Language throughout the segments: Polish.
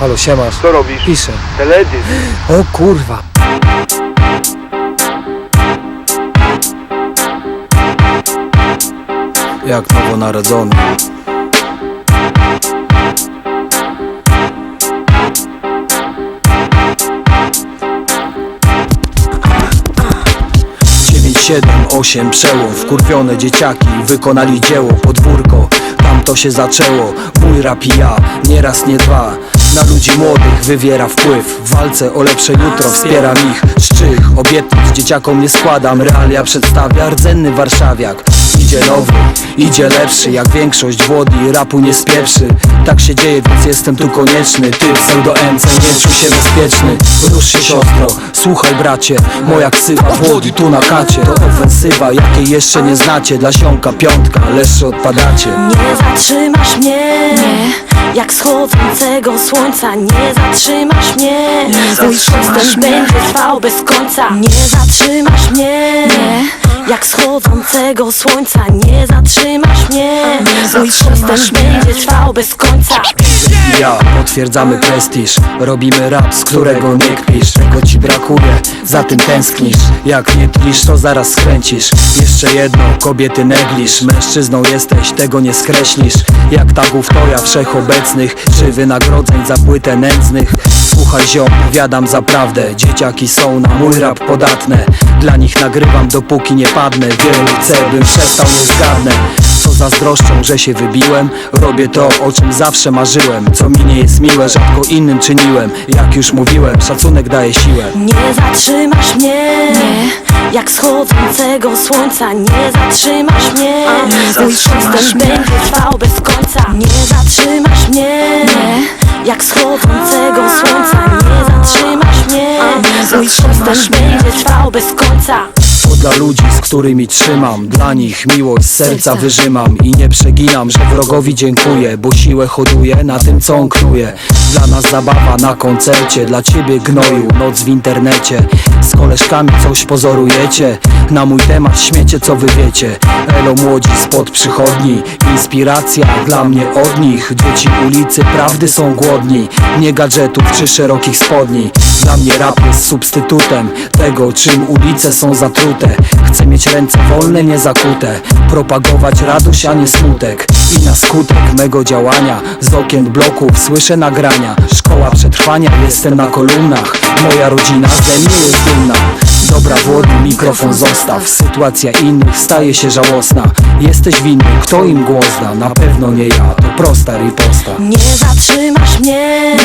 Halo, siemasz. Co robisz? Piszę. Teledysk. O kurwa. Jak nowonarodzony. Siedem, osiem, przełom Wkurwione dzieciaki wykonali dzieło Podwórko, tam to się zaczęło Mój rap i ja, nieraz nie dwa Na ludzi młodych wywiera wpływ. W walce o lepsze jutro wspieram ich Szczych, obietnic dzieciakom nie składam. Realia przedstawia rdzenny warszawiak Idzie nowy, idzie lepszy Jak większość włody rapu nie spieprzy. Tak się dzieje, więc jestem tu konieczny. Ty pseudo MC, nie czuj się bezpieczny. Rusz się siostro, słuchaj bracie. Moja ksywa włody tu na kacie. To ofensywa, jakiej jeszcze nie znacie. Dla siąka piątka, leszcze odpadacie. Nie zatrzymasz mnie. Jak schodzącego słońca. Nie zatrzymasz mnie. Mój przystęp będzie trwał bez końca. Nie. Zatrzymasz mnie. Jak schodzącego słońca. Nie zatrzymasz mnie Mój przystęp będzie trwał bez końca. Ja potwierdzamy prestiż Robimy rap, z którego nie kpisz. Czego ci brakuje, za tym tęsknisz. Jak nie tlisz, to zaraz skręcisz. Jeszcze jedno, kobiety neglisz. Mężczyzną jesteś, tego nie skreślisz. Jak tagów toja wszechobecnych. Czy wynagrodzeń za płytę nędznych. Słuchaj ziom, powiadam zaprawdę Dzieciaki są na mój rap podatne. Dla nich nagrywam dopóki nie padnę. Wielu chce, bym przestał, nie zgadnę co zazdroszczą, że się wybiłem. Robię to, o czym zawsze marzyłem. Co mi nie jest miłe, rzadko innym czyniłem. Jak już mówiłem, szacunek daje siłę. Nie zatrzymasz mnie. Jak schodzącego słońca. Nie zatrzymasz mnie. Mój przystęp będzie trwał bez końca. Nie zatrzymasz mnie. Jak schodzącego słońca. Nie zatrzymasz mnie. Mój przystęp będzie trwał bez końca Dla ludzi, z którymi trzymam. Dla nich miłość serca wyrzymam I nie przeginam, że wrogowi dziękuję Bo siłę hoduję na tym, co on knuje Dla nas zabawa na koncercie Dla ciebie gnoju, noc w internecie. Z koleżkami coś pozorujecie Na mój temat śmiecie, co wy wiecie. Elo młodzi spod przychodni Inspiracja dla mnie od nich. Dzieci ulicy prawdy są głodni Nie gadżetów czy szerokich spodni. Dla mnie rap jest substytutem Tego czym ulice są zatrute Chcę mieć ręce wolne, nie zakute. Propagować radość, a nie smutek. I na skutek mego działania Z okien bloków słyszę nagrania. Szkoła przetrwania, jestem na kolumnach. Moja rodzina ze mnie jest dumna Dobra włody, mikrofon zostaw. Sytuacja innych staje się żałosna. Jesteś winny, kto im głos da? Na pewno nie ja, to prosta riposta. Nie zatrzymasz mnie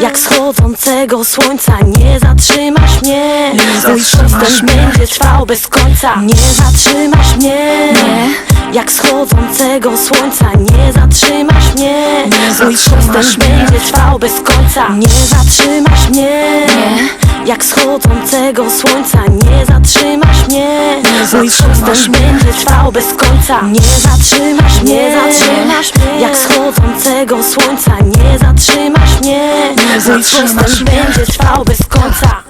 Jak schodzącego słońca. Nie zatrzymasz mnie Mój przystęp będzie trwał bez końca. Nie zatrzymasz mnie Jak schodzącego słońca. Nie zatrzymasz mnie Mój przystęp będzie trwał bez końca. Nie zatrzymasz mnie Jak schodzącego słońca Nie zatrzymasz mnie. Mój przystęp będzie trwał bez końca. Nie zatrzymasz mnie. zatrzymasz mnie. Jak schodzącego słońca Nie zatrzymasz mnie. Mój przystęp będzie trwał bez końca